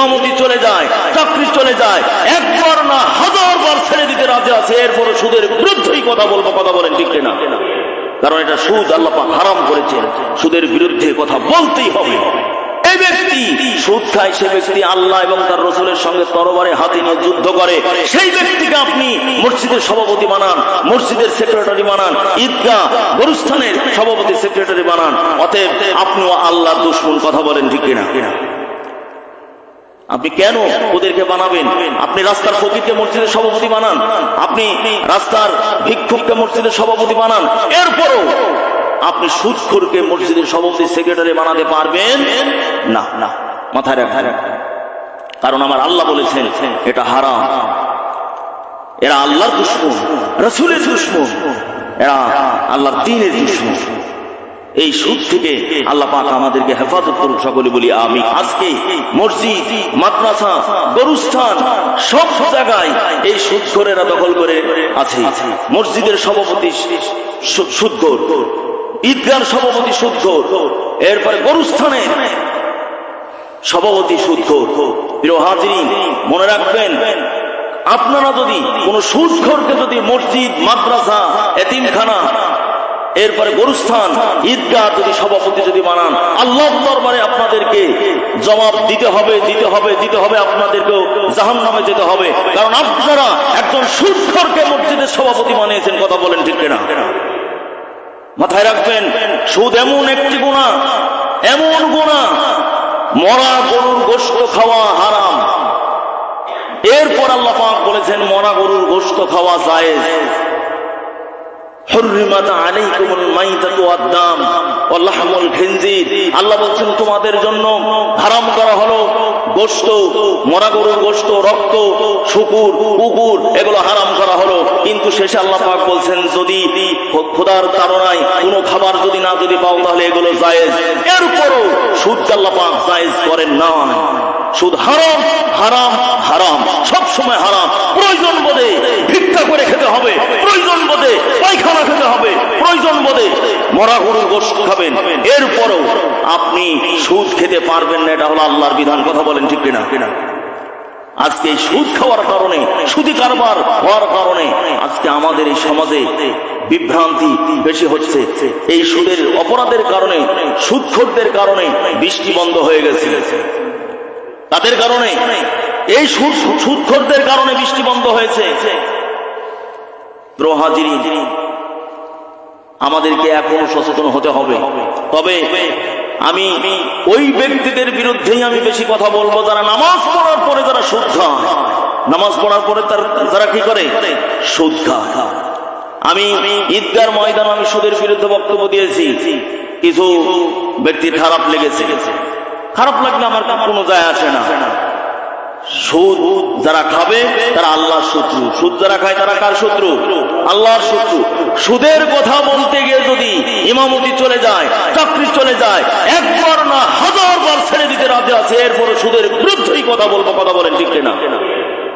ইমামতি চলে যায়, চাকরি চলে যায়, একবার না হাজার বার ছেড়ে দিতে রাজি আছে এরপরে সুদের বিরুদ্ধেই কথা বলব, কথা বলেন ঠিক না কারণ এটা সুদ আল্লাহ পাক হারাম করেছেন, সুদের বিরুদ্ধে কথা বলতেই হবে। আল্লাহ সভাপতি সেক্রেটারি সভাপতি সেক্রেটারি অতএব আপনিও আল্লাহর দুশ্মন কথা বলেন ঠিক কিনা? আপনি কেন ওদেরকে বানাবেন? আপনি রাস্তার ফকিরকে মসজিদের সভাপতি বানান। আপনি রাস্তার ভিক্ষুককে মসজিদের সভাপতি বানান। এরপরও আপনি সুদখোরকে মসজিদের সভাপতি, সেক্রেটারি বানাতে পারবেন? না না। মাথায় রাখা কারণ আমার আল্লাহ বলেছেন, এটা হারাম। এরা আল্লাহর দুশ্মন, রসুলের দুশ্মন। এরা আল্লাহর দিনের দুশ্মন। এই সুদ থেকে আল্লাহ পাক আমাদেরকে হেফাজত করুক সকলে বলি আমি আজকে মসজিদ, মাদ্রাসা, গরুস্থান, সব জায়গায় এই সুদ এরা দখল করে আছে। মসজিদের সভাপতি সুদখোর ঈদগার সভাপতি সুদখোর এরপরে গরুস্থানে সভাপতি সুদখোর প্রিয় হাজিরিন, মনে রাখবেন, আপনারা যদি কোন সুদখোরকে যদি মসজিদ, মাদ্রাসা, এতিমখানা এরপরে গরুস্থান, ঈদগাহ যদি সভাপতি যদি বানান আল্লাহ দরবারে আপনাদেরকে জবাব দিতে হবে দিতে হবে দিতে হবে, আপনাদেরকেও জাহান নামে যেতে হবে। কারণ আপনারা একজন সুদখোরকে মসজিদের সভাপতি বানিয়েছেন, কথা বলেন ঠিক না মাথায় রাখবেন, সুদ এমন একটি গুণা এমন গুণা মরা গরুর গোস্ত খাওয়া হারাম। এরপর আল্লাহ বলেছেন, মরা গরুর গোস্ত খাওয়া জায়েজ। আল্লাহ বলছেন, তোমাদের জন্য হারাম করা হলো মরা রক্ত এগুলো হারাম করা হলো। কিন্তু শেষে আল্লাহ পাক বলছেন, যদি খোদার তাড়নায় কোনো খাবার যদি না যদি পাও, তাহলে এগুলো জায়েজ। এরপরও সুদ আল্লাহ পাক জায়েজ করেন না সুদ হারাম হারাম হারাম। সব সময় হারাম। প্রয়োজন বোধে ভিক্ষা করে খেতে হবে। প্রয়োজন বোধে পায়খানা খেতে হবে। প্রয়োজন বোধে মরা গরুর গোস্ত খাবেন। এরপরও আপনি সুদ খেতে পারবেন না, এটা হলো আল্লাহর বিধান। কথা বলেন ঠিক কিনা কিনা? আজকে এই সুদ খাওয়ার কারণে, সুদি কারবার হওয়ার কারণে আজকে আমাদের এই সমাজে বিভ্রান্তি বেশি হচ্ছে। এই সুদের অপরাধের কারণে, সুদখোরদের কারণে বৃষ্টি বন্ধ হয়ে গেছে। তাদের কারণে, এই সুদ কারণে বৃষ্টি বন্ধ হয়েছে। আমাদেরকে এখনও সচেতন হতে হবে। তবে আমি ওই ব্যক্তিদের বিরুদ্ধেই আমি বেশি কথা বলব, যারা নামাজ পড়ার পরে যারা খায় নামাজ পড়ার পরে তার যারা কি করে? খায় আমি ঈদগার ময়দান আমি সুদের বিরুদ্ধে বক্তব্য দিয়েছি। কিছু ব্যক্তির খারাপ লেগেছে। খারাপ লাগলে আমার কোনো যায় আসে না। সুদ যারা খাবে তারা আল্লাহর শত্রু। সুদ যারা খায় তারা কার শত্রু? আল্লাহর শত্রু। সুদের কথা বলতে গিয়ে যদি ইমামতি চলে যায় চাকরি চলে যায় একবার না হাজার বার ছেড়ে দিতে রাজি আছে এরপরে সুদের বিরুদ্ধেই কথা বলব কথা বলেন ঠিক না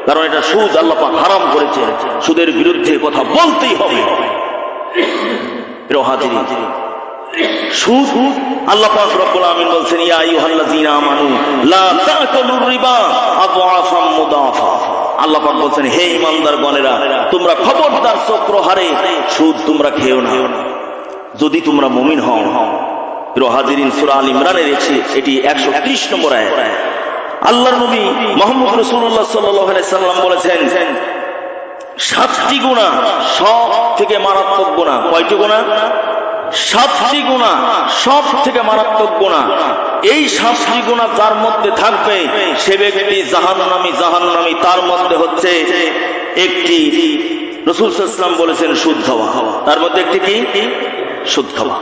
কারণ এটা সুদ আল্লাহ হারাম করেছে সুদের বিরুদ্ধে কথা বলতেই হবে। হাজিরিন, সুদ। আল্লাহ পাক রব্বুল আমিন ইয়া আইয়ুহাল্লাযীনা আমানু, লা তাকুলুর রিবা মুদাফা। আল্লাহ পাক হে গণেরা তোমরা খবরদার সুদ তোমরা খেও না। যদি তোমরা মুমিন হও, প্রিয় হাজিরিন, সূরা আল ইমরানের এটি 130 নম্বর আয়াত। আল্লাহর নবী মুহাম্মদ রাসূলুল্লাহ সাল্লাল্লাহু আলাইহি সাল্লাম বলেছেন, সাতটি গুণা সব থেকে মারাত্মক গুণা কয়টি গুণা সাতটি গুণা, সব থেকে মারাত্মক গুণা। এই সাতটি গুণা যার মধ্যে থাকবে, সে ব্যক্তি জাহান্নামি জাহান্নামি, তার মধ্যে হচ্ছে একটি রসুল ইসলাম বলেছেন সুদ খাওয়া তার মধ্যে একটি কি? সুদ খাওয়া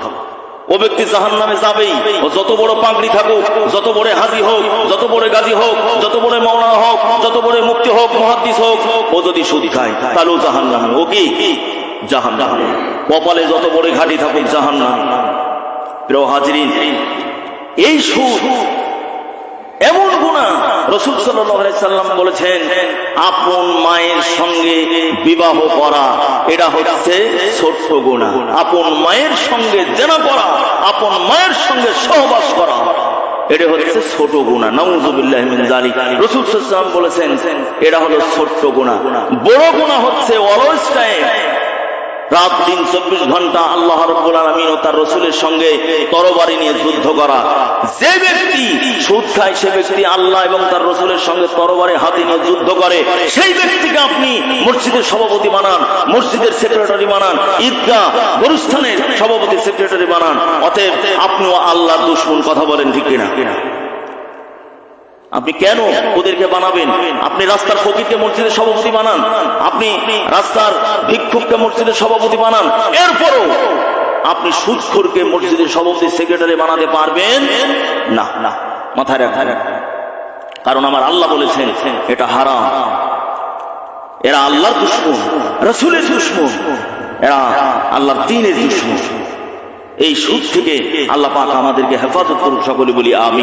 ও ব্যক্তি জাহান নামে যাবেই যত বড় পাগড়ি থাকুক, যত বড় হাজি হোক, যত বড় গাজী হোক, যত বড় মাওনা হোক, যত বড় মুক্তি হোক, মহাদ্দিস হোক, ও যদি সুদ খায় তাহলেও জাহান নামে ও কি? জাহান কপালে যত বড় ঘাটি থাকুক জাহান নামে প্রিয় হাজরিন, এই সুদ, এমন গুণা রসুল সাল্লাম বলেছেন, আপন মায়ের সঙ্গে বিবাহ করা, এটা হচ্ছে ছোট্ট গুণা আপন মায়ের সঙ্গে জেনা করা, আপন মায়ের সঙ্গে সহবাস করা, এটা হচ্ছে ছোট গুণা রাসূল আলাইহি বলেছেন, এটা হলো ছোট্ট গুণা বড় গুণা হচ্ছে অলস টাইম রাত দিন চব্বিশ ঘণ্টা আল্লাহ রব্বুল আলমিন ও তার রসুলের সঙ্গে তরবারি নিয়ে যুদ্ধ করা। যে ব্যক্তি সুদ খায়, সে ব্যক্তি আল্লাহ এবং তার রসুলের সঙ্গে তরবারি হাতে নিয়ে যুদ্ধ করে, সেই ব্যক্তিকে আপনি মসজিদের সভাপতি বানান, মসজিদের সেক্রেটারি বানান, ঈদগাহ, গরুস্থানের সভাপতি সেক্রেটারি বানান। অতএব আপনিও আল্লাহ দুশ্মন কথা বলেন ঠিক কিনা কিনা? আপনি কেন ওদেরকে বানাবেন? আপনি রাস্তার ফকিরকে মসজিদের সভাপতি বানান। আপনি রাস্তার ভিক্ষুককে মসজিদের সভাপতি বানান। এরপরও আপনি সুৎখোরকে মসজিদের সভাপতি সেক্রেটারি বানাতে পারবেন? না না। মাথায় রাখা কারণ আমার আল্লাহ বলেছেন, এটা হারাম। এরা আল্লাহর দুশ্মন, রসুলের দুশ্মন। এরা আল্লাহর দিনের দুশ্মন। এই সুদ থেকে আল্লাহ পাক আমাদেরকে হেফাজত করুক, সকলে বলি আমি